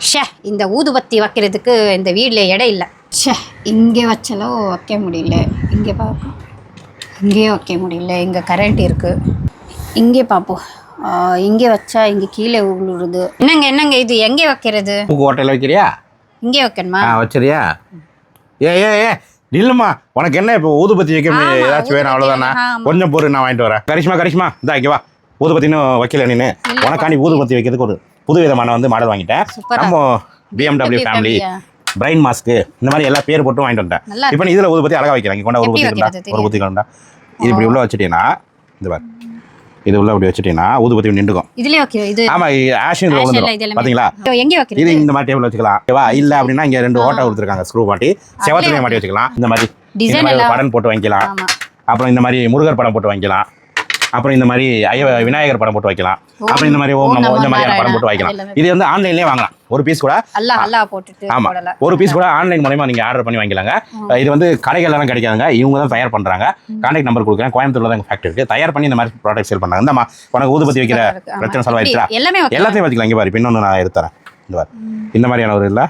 ஷே இந்த ஊதுபத்தி வைக்கிறதுக்கு இந்த வீட்டில் இடம் இல்லை. ஷே இங்கே வச்சாலும் வைக்க முடியல. இங்கே பார்ப்போம் இங்கேயும் வைக்க முடியல. இங்கே கரண்ட் இருக்குது இங்கே பார்ப்போம் ஆ, இங்கே வச்சா இங்கே கீழே விழுறது என்னங்க என்னங்க இது? எங்கே வைக்கிறது? மூக்கு ஓட்டையில் வைக்கிறியா? இங்கே வைக்கணுமா? வச்சிரியா? ஏ ஏ ஏ நில்லுமா உனக்கு என்ன இப்போ ஊதுபத்தி வைக்க ஏதாச்சும் வேணும் அவ்வளோதானே. கொஞ்சம் பொறு நான் வாங்கிட்டு வரேன். கரிஷ்மா கரிஷ்மா இந்தா இங்கே வா. ஊதுபத்தின்னு வைக்கல நீனு. இல்ல, உனக்காண்டி ஊதுபத்தி வைக்கிறதுக்கு ஒரு புது விதமான வந்து மாடல் வாங்கிட்டேன். நம்ம பிஎம்டபிள்யூ ஃபேமிலி. பிரைன் மாஸ்க்கு இந்த மாதிரி எல்லா பேர் போட்டு வாங்கிட்டு நல்லா இப்போ நீ இதில் ஊதுபத்தி அழகா வைக்கிறாங்க. கொண்டா ஒரு வைக்கிறது? ஒரு கொண்டா? இது இப்படி உள்ள வச்சுட்டீங்கன்னா இந்த பாரு. இது உள்ள இப்படி வச்சுட்டீங்கன்னா ஊதுபத்தி நின்றுக்கும். இதுலேயே வைக்கிறோம் இது ஆமா இது எல்லாமே. பாத்தீங்களா? இதோ எங்கே இது வைக்கிறது இந்த மாதிரி டேபிள் வச்சுக்கலாம். ஓகேவா இல்ல அப்படின்னா இங்க ரெண்டு ஓட்டை கொடுத்துருக்காங்க. ஸ்க்ரூ மாட்டி. செவத்துலயே மாட்டி வச்சுக்கலாம். இந்த மாதிரி. படம் போட்டு வாங்கிக்கலாம். அப்புறம் இந்த மாதிரி முருகர் படம் போட்டு வாங்கிக்கலாம். அப்புறம் இந்த மாதிரி ஐய விநாயகர் படம் போட்டு வைக்கலாம். அப்புறம் இந்த மாதிரி ஓம் நமோ இந்த மாதிரியான படம் போட்டு வைக்கலாம். எல்லாமே. இது வந்து ஆன்லைன்லயே வாங்கலாம். ஒரு பீஸ் கூட ஆமா. ஒரு பீஸ் கூட ஆன்லைன் மூலயமா நீங்க ஆர்டர் பண்ணி வாங்கிக்கலாங்க. இது வந்து கடைகள்லாம் கிடைக்காதுங்க. இவங்க தான் தயார் பண்றாங்க. கான்டாக்ட் நம்பர் கொடுக்குறேன். கோயம்புத்தூர்ல தான் ஃபேக்டரி இருக்கு. தயார் பண்ணி இந்த மாதிரி ப்ராடக்ட் சேல் பண்ணாங்க இந்தமா உனக்கு ஊதுபத்தி வைக்கிற. பிரச்சனை சால்வ் ஆயிடுச்சா எல்லாமே வைக்கலாம். எல்லாத்தையும் வச்சுக்கலாம் இங்க பாரு இன்னொன்று நான் எடுத்துறேன். இந்த மாதிரியான ஒரு இல்லை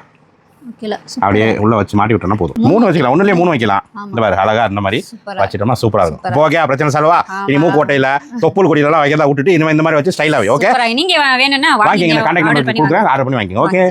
அப்படியே உள்ள வச்சு மாட்டி விட்டோம்னா போதும். மூணு வச்சுக்கலாம் ஒண்ணுலயே மூணு வைக்கலாம். இந்த மாதிரி அழகா இந்த மாதிரி. வச்சிட்டோம்னா சூப்பரா இருக்கும். ஓகே பிரச்சனை சால்வா? இனி மூக்கு ஓட்டையில தொப்புள் கொடியில வைக்கிறதா விட்டுட்டு இனிமே இந்த மாதிரி வச்சு ஸ்டைலாவே ஓகே. நீங்க வேணும்னா வாங்கிங்க. வாங்கிங்க கான்டாக்ட் நம்பர் பண்ணி கொடுக்குறேன். ஆர்டர் பண்ணி வாங்கிங்க ஓகே.